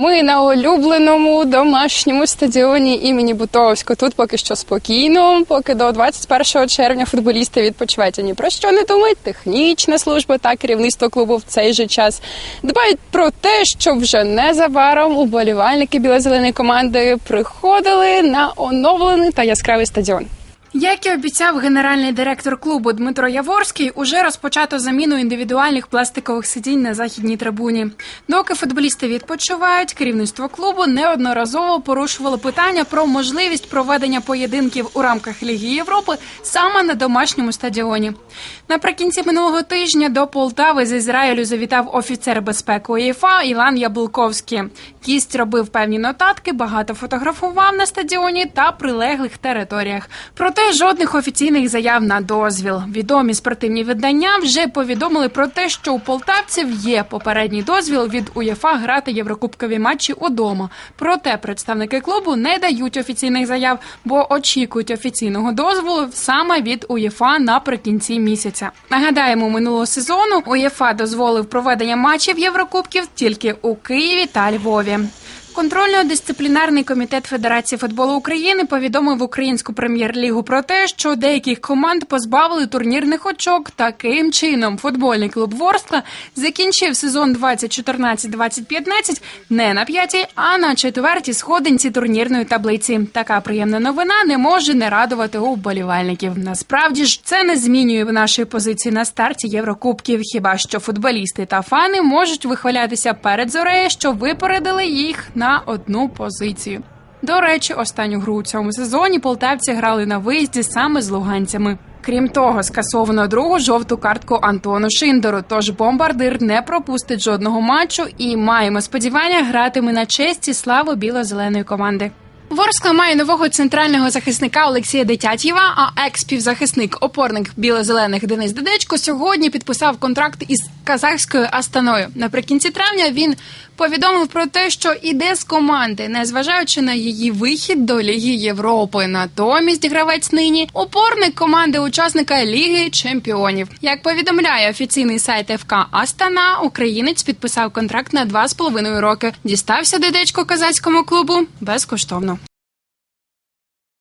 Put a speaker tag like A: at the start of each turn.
A: Ми на улюбленому домашньому стадіоні імені Бутовського. Тут поки що спокійно, поки до 21 червня футболісти відпочивають. Ні про що не думають. Технічна служба та керівництво клубу в цей же час дбають про те, щоб вже незабаром уболівальники біло-зеленої команди приходили на оновлений та яскравий стадіон. Як і обіцяв генеральний директор клубу Дмитро Яворський, уже розпочато заміну індивідуальних пластикових сидінь на західній трибуні. Доки футболісти відпочивають, керівництво клубу неодноразово порушувало питання про можливість проведення поєдинків у рамках Ліги Європи саме на домашньому стадіоні. Наприкінці минулого тижня до Полтави з Ізраїлю завітав офіцер безпеки УЄФА Іван Яблуковський. Кість робив певні нотатки, багато фотографував на стадіоні та прилеглих територіях. Проте жодних офіційних заяв на дозвіл. Відомі спортивні видання вже повідомили про те, що у полтавців є попередній дозвіл від УЄФА грати єврокубкові матчі удома. Проте представники клубу не дають офіційних заяв, бо очікують офіційного дозволу саме від УЄФА наприкінці місяця. Нагадаємо, минулого сезону УЄФА дозволив проведення матчів Єврокубків тільки у Києві та Львові. Контрольно-дисциплінарний комітет Федерації футболу України повідомив українську прем'єр-лігу про те, що деяких команд позбавили турнірних очок. Таким чином, футбольний клуб Ворскла закінчив сезон 2014-2015 не на п'ятій, а на четвертій сходинці турнірної таблиці. Така приємна новина не може не радувати вболівальників. Насправді ж це не змінює нашої позиції на старті Єврокубків. Хіба що футболісти та фани можуть вихвалятися перед зорею, що випередили їх на одну позицію. До речі, останню гру у цьому сезоні полтавці грали на виїзді саме з луганцями. Крім того, скасовано другу жовту картку Антону Шиндору. Тож бомбардир не пропустить жодного матчу і маємо сподівання гратиме на честь і славу біло-зеленої команди. Ворскла має нового центрального захисника Олексія Дитятєва, а екс-півзахисник опорник біло-зелених Денис Дедечко сьогодні підписав контракт із казахською Астаною. Наприкінці травня він повідомив про те, що іде з команди, незважаючи на її вихід до Ліги Європи. Натомість гравець нині опорник команди учасника Ліги Чемпіонів. Як повідомляє офіційний сайт ФК Астана, українець підписав контракт на два з половиною роки. Дістався Дедечко казацькому клубу безкоштовно.